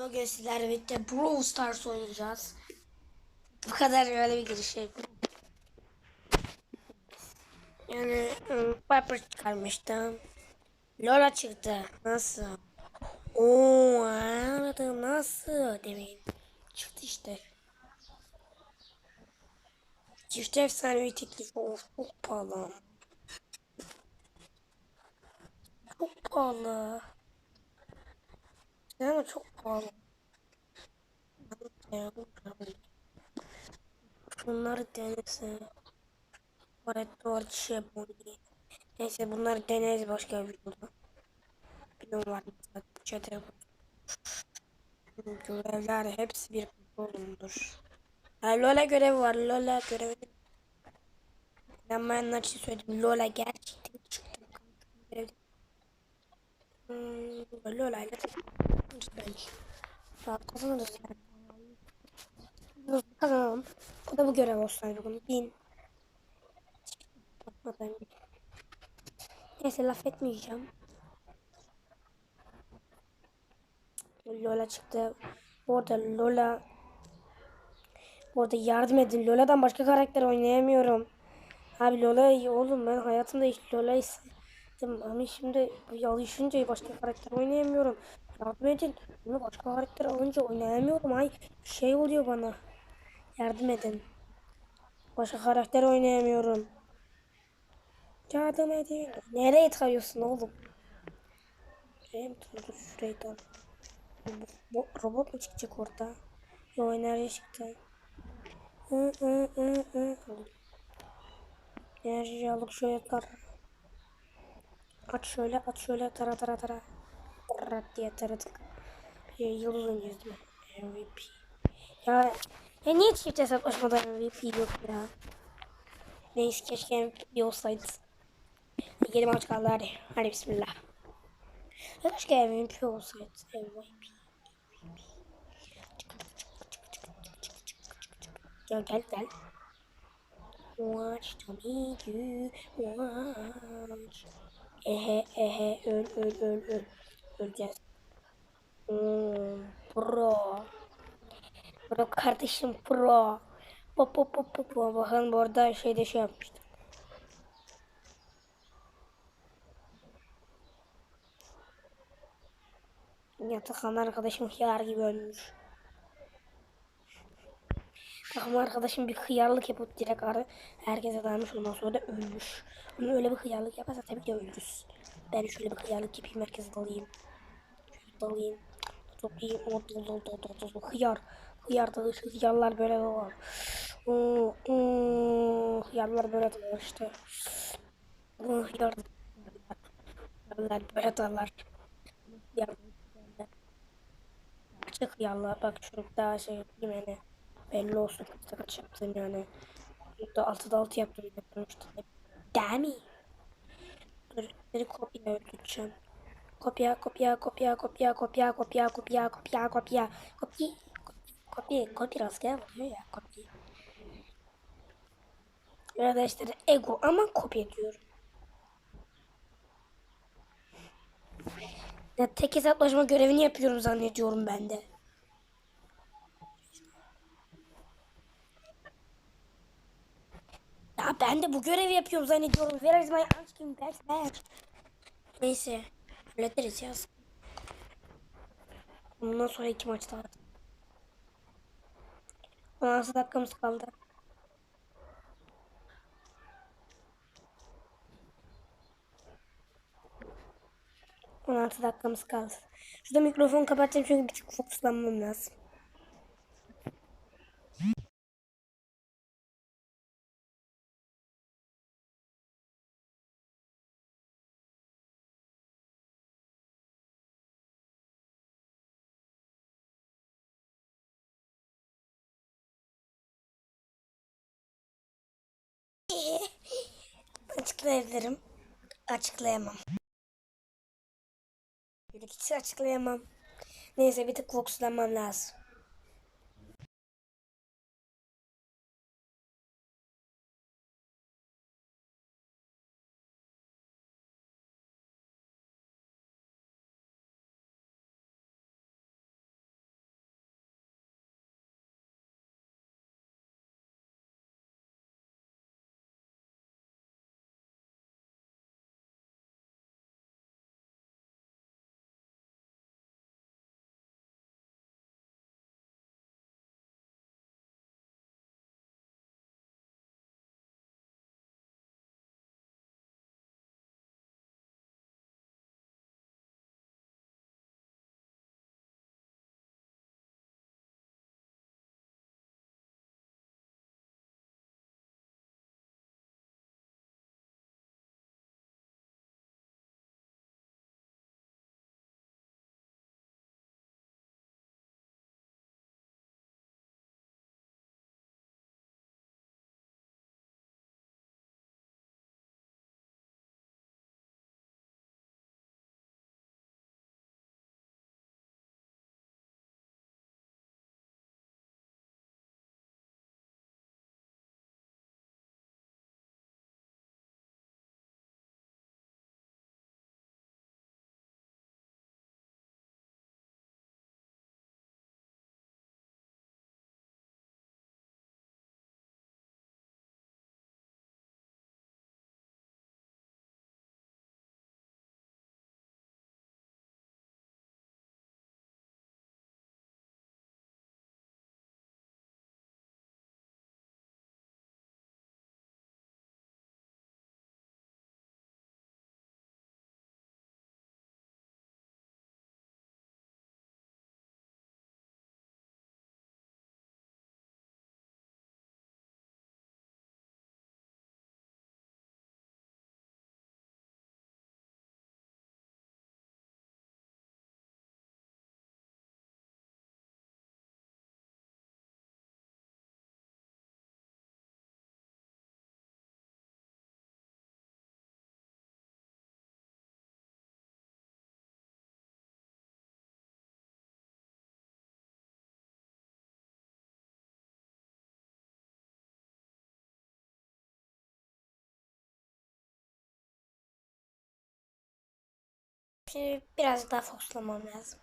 Bugün sizlerle birlikte Brawl Stars oynayacağız. Bu kadar böyle bir giriş yapayım. Yani ım, Piper çıkarmıştım. Lola çıktı. Nasıl? Oo anladım nasıl demeyin. Çıktı işte. Çift efsanevi teklif of çok pahalı. Çok pahalı. Yani çok pahalı. Ya, bu pahalı. Şunları denese. Paretto var şey bu. Neyse bunları deneriz başka bir videoda. Biliyorum var zaten çete. Görevler hepsi bir bölümdür. Ha, Lola görevi var. Lola görevi. İnanmayanlar için söyledim. Lola gerçekten çıktı. Hmm, Lola ile kazanırız yani. Kazanalım. Bu da bu görev olsaydı bugün. Bin. Bakmadan. Neyse laf etmeyeceğim. Lola çıktı. Bu arada Lola Bu arada yardım edin. Lola'dan başka karakter oynayamıyorum. Abi Lola iyi oğlum ben hayatımda hiç Lola istedim. Ama şimdi alışınca başka karakter oynayamıyorum. Yardım edin. Bunu başka karakter alınca oynayamıyorum. Ay şey oluyor bana. Yardım edin. Başka karakter oynayamıyorum. Yardım edin. Nereye tarıyorsun oğlum? Şuraya mı tarıyorsun? Şurayı tar. Robot mu çıkacak orada? Yo enerji çıktı. Hı hı. Enerji alıp şöyle tar. Aç şöyle aç şöyle tara tara tara. Rat diye taradık. Yıldız oynuyoruz? MVP. Ya, ya niye çift hesaplaşmadan MVP yok ya? Neyse keşke MVP olsaydı. Yedi maç kaldı hadi. Hadi bismillah. Ya keşke MVP olsaydı. MVP. Gel gel gel. Watch to meet you. Watch. Ehe ehe öl öl öl öl. Öleceğiz. Hmm, pro. Pro kardeşim pro. Pop pop pop pop. Bakın bu arada şeyde şey yapmıştım. Yatakhan arkadaşım hıyar gibi ölmüş. Takım arkadaşım bir hıyarlık yapıp direkt arı herkese dalmış ondan sonra da ölmüş. Ama öyle bir hıyarlık yaparsa tabii ki ölürüz. Ben şöyle bir hıyarlık yapayım herkese dalayım. Dalayım. Dol dol. Hıyar. Hıyar da hıyarlar böyle var. Hıyarlar böyle dalar işte. Hıyar. Hıyarlar böyle dalar. Hıyar. Açık hıyarlar. Bak daha şey yapayım yani. Belli olsun kaç yaptım yani. Burada altıda altı yaptım yaptım işte. Demi. Dur beni kopya öldüreceğim. Kopya kopya kopya kopya kopya kopya kopya kopya kopya kopya kopya kopya rastgele oluyor ya kopya. Arkadaşlar ego ama kopya diyorum. Ya tek hesaplaşma görevini yapıyorum zannediyorum ben de. Ya ben de bu görevi yapıyorum zannediyorum. Where is my asking back back? Neyse. Hallederiz ya. Bundan sonra iki maç daha. 16 dakikamız kaldı. On altı dakikamız kaldı. Şurada mikrofonu kapatacağım çünkü bir tık fokuslanmam lazım. Açıklayabilirim. Açıklayamam. Gerekirse açıklayamam. Neyse bir tık fokuslanmam lazım. Biraz daha fokuslamam lazım.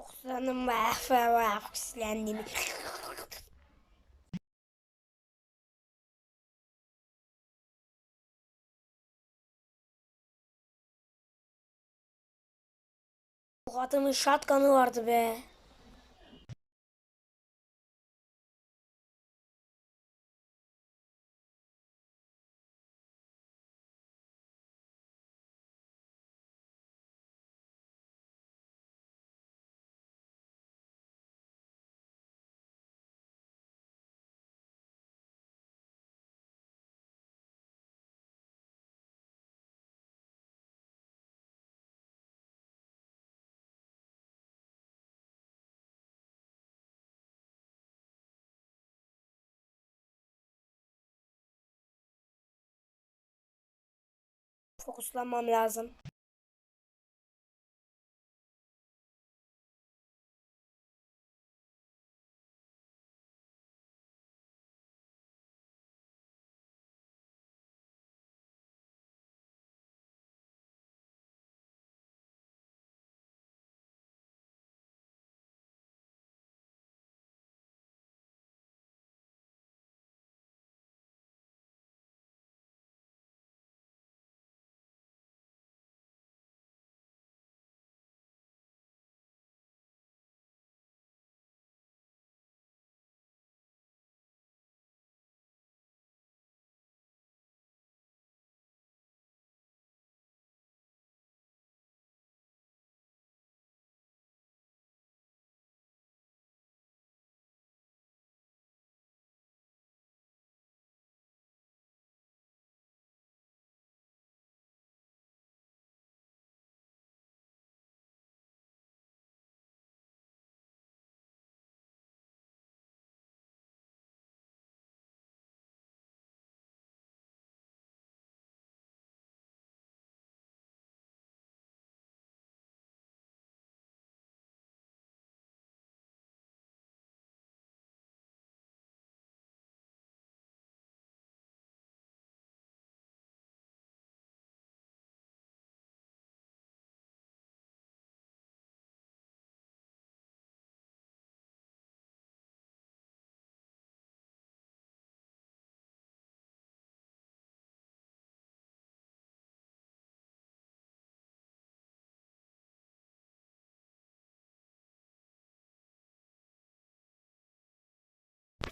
Vah vah fokuslandım. Bu adamın shotgun'ı vardı be. Fokuslanmam lazım.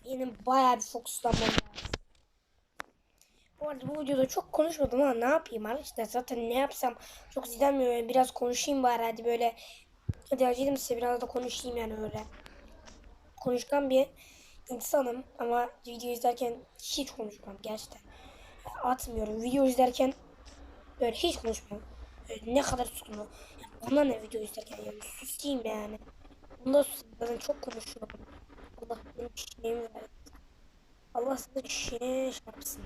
Benim bayağı bir fokuslanmam lazım. Bu arada bu videoda çok konuşmadım ama ne yapayım arkadaşlar zaten ne yapsam çok izlenmiyor. Biraz konuşayım bari hadi böyle. Hadi acıdım size biraz da konuşayım yani öyle. Konuşkan bir insanım ama video izlerken hiç konuşmam gerçekten. Atmıyorum. Video izlerken Böyle hiç konuşmuyorum. Böyle ne kadar. Yani buna ne video izlerken yani susayım yani. Bunda susayım. Zaten çok konuşuyorum. Allah benim şeyimi versin. Allah size şey şey yapsın.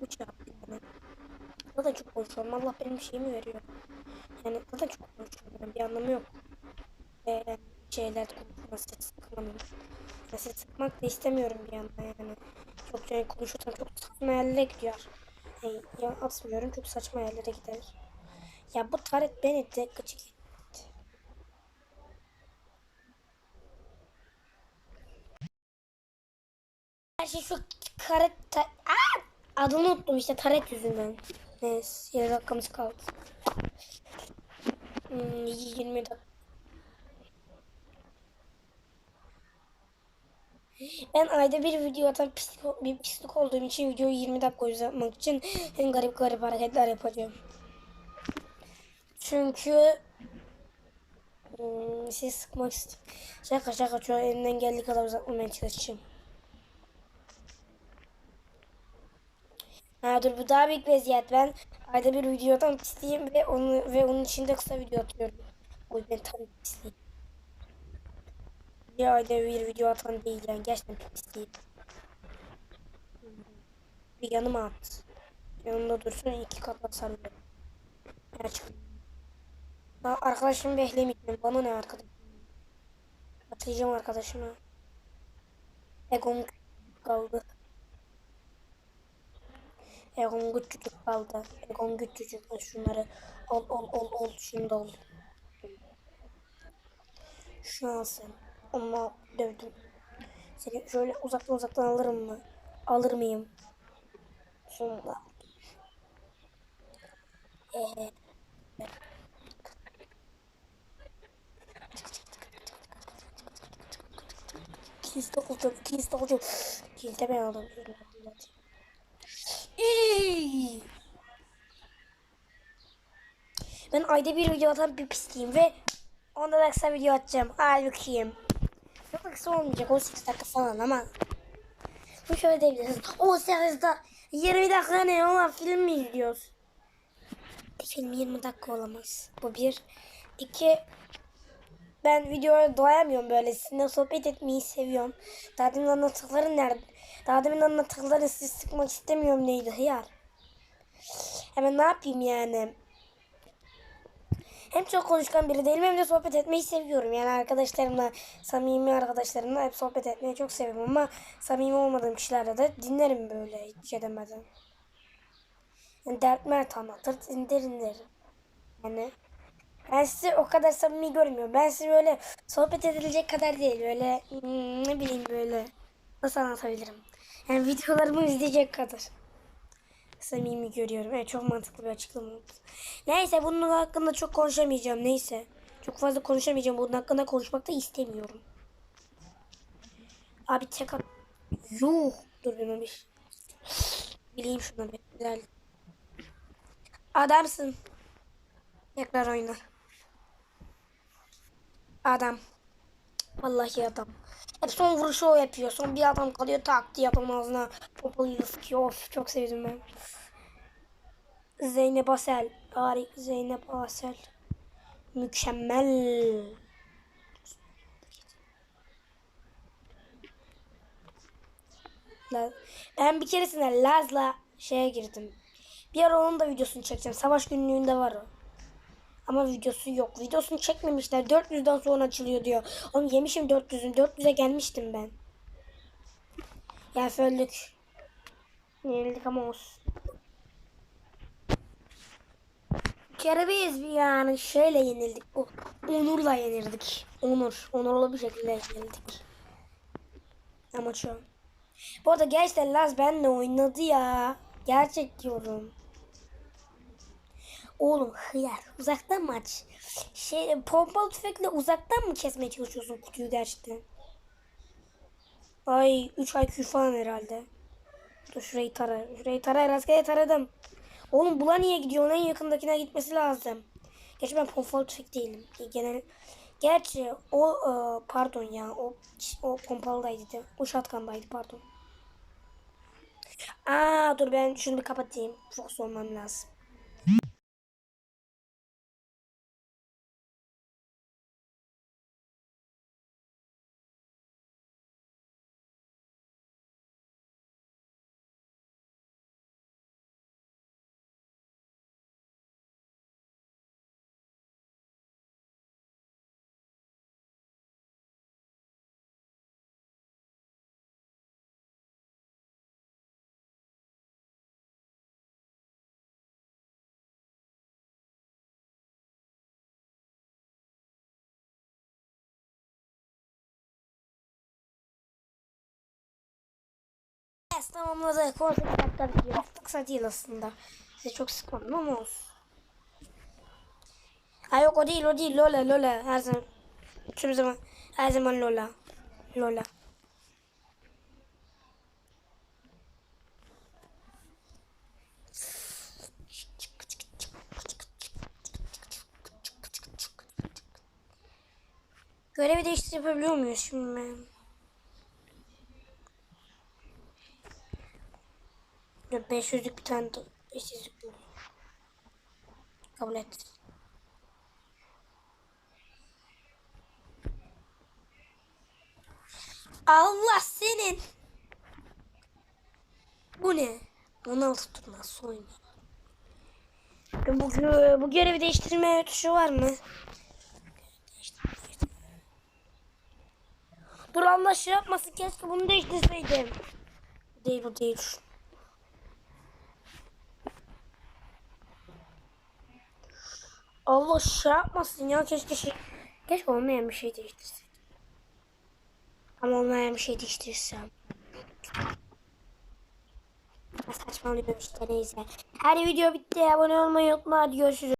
Bu şey yaptı yani. Zaten çok konuşuyorum. Allah benim şeyimi veriyor. Yani zaten çok konuşuyorum. Yani bir anlamı yok. Yani şeyler konuşması sıkmanın. Yani sıkmak da istemiyorum bir yandan yani. Çok yani konuşursam çok saçma yerlere gidiyor. Yani ya atmıyorum çok saçma yerlere gider. Ya bu taret beni de gıcık şey şu karet... Ta- Aa! Adını unuttum işte taret yüzünden. Neyse 7 dakikamız kaldı. Hmm, 20 dakika. Ben ayda bir video atan pislik, bir pislik olduğum için videoyu 20 dakika uzatmak için en garip garip hareketler yapacağım. Çünkü hmm, sizi sıkmak istiyorum. Şaka şaka şu elimden geldiği kadar uzatmamaya çalışacağım. Ha dur bu daha büyük bir eziyet. Ben ayda bir videodan pisliyim ve onu ve onun içinde kısa video atıyorum. O yüzden tabii pisliyim. Bir ayda bir video atan değil yani gerçekten pisliyim. Bir yanıma at. Yanımda dursun iki kat sarılıyor. Gerçekten. Daha arkadaşımı beklemeyeceğim. Bana ne arkadaşım? Atlayacağım arkadaşıma. Egom kaldı. Egon küçücük kaldı. Egon küçücük. Şunları ol ol ol ol. Da ol. Şu an sen. Ama dövdüm. Seni şöyle uzaktan uzaktan alırım mı? Alır mıyım? Sonunda. Ee, Kiliste olacağım. Kiliste olacağım. Kiliste ben aldım. Ben ayda bir video atan bir pisliyim ve onda da kısa video atacağım. Halbuki. Çok da kısa olmayacak 18 dakika falan ama. Bu şöyle diyebilirsiniz. 18 dakika 20 dakika ne olan film mi izliyoruz? Film 20 dakika olamaz. Bu bir. İki. Ben videoya doyamıyorum böyle. Sizinle sohbet etmeyi seviyorum. Daha demin anlattıkları nerede? Daha demin anlattıkları sizi sıkmak istemiyorum neydi hıyar? Hemen ne yapayım yani? Hem çok konuşkan biri değilim hem de sohbet etmeyi seviyorum. Yani arkadaşlarımla, samimi arkadaşlarımla hep sohbet etmeyi çok seviyorum ama samimi olmadığım kişilerle de dinlerim böyle hiçbir şey demeden. Yani dert mert anlatır, dinler dinlerim. Yani ben sizi o kadar samimi görmüyorum. Ben sizi böyle sohbet edilecek kadar değil. Böyle hmm, ne bileyim böyle nasıl anlatabilirim? Yani videolarımı izleyecek kadar samimi görüyorum. Evet çok mantıklı bir açıklama oldu. Neyse bunun hakkında çok konuşamayacağım. Neyse. Çok fazla konuşamayacağım. Bunun hakkında konuşmak da istemiyorum. Abi tek at... Yuh. Dur ben bir bileyim şuna bir. Güzel. Adamsın. Tekrar oyna. Adam. Vallahi adam. Hep son vuruşu o yapıyor. Son bir adam kalıyor tak diye adam ağzına. Of çok sevdim ben. Zeynep Asel. Harika Zeynep Asel. Mükemmel. Ben bir keresinde Laz'la şeye girdim. Bir ara onun da videosunu çekeceğim. Savaş günlüğünde var o. Ama videosu yok. Videosunu çekmemişler. 400'den sonra açılıyor diyor. Oğlum yemişim 400'ün. 400'e gelmiştim ben. Ya öldük. Yenildik ama olsun. Kerebeyiz bir yani şöyle yenildik. O, onurla yenildik. Onur. Onurlu bir şekilde yenildik. Ama şu. Bu arada gerçekten Laz benle oynadı ya. Gerçek diyorum. Oğlum hıyar uzaktan mı aç? Şey pompalı tüfekle uzaktan mı kesmeye çalışıyorsun kutuyu gerçekten? Ay 3 IQ falan herhalde. Dur şurayı tara. Şurayı tara rastgele taradım. Oğlum bula niye gidiyor? En yakındakine gitmesi lazım. Gerçi ben pompalı tüfek değilim. Genel Gerçi o e, pardon ya o o pompalıydı. O shotgun'daydı pardon. Aa dur ben şunu bir kapatayım. Fokus olmam lazım. Yes tamamladık. 18 dakika. Çok kısa değil aslında. Size çok sıkmadım ama olsun. Ha yok o değil o değil Lola Lola her zaman. Tüm zaman her zaman Lola. Lola. Görevi değiştir yapabiliyor muyuz şimdi? ben? Dur 500'lük bir tane de işsizlik bu. Kabul et. Allah senin. Bu ne? 16 turna soyma. Bu, bu görevi değiştirme tuşu var mı? Dur Allah şey yapmasın keşke bunu değiştirseydim. Değil bu değil. Allah şey yapmasın ya keşke şey. Keşke olmayan bir şey değiştirseydim. Ama olmayan bir şey değiştirsem. Saçmalıyorum işte neyse. Her video bitti. Abone olmayı unutma. Hadi görüşürüz.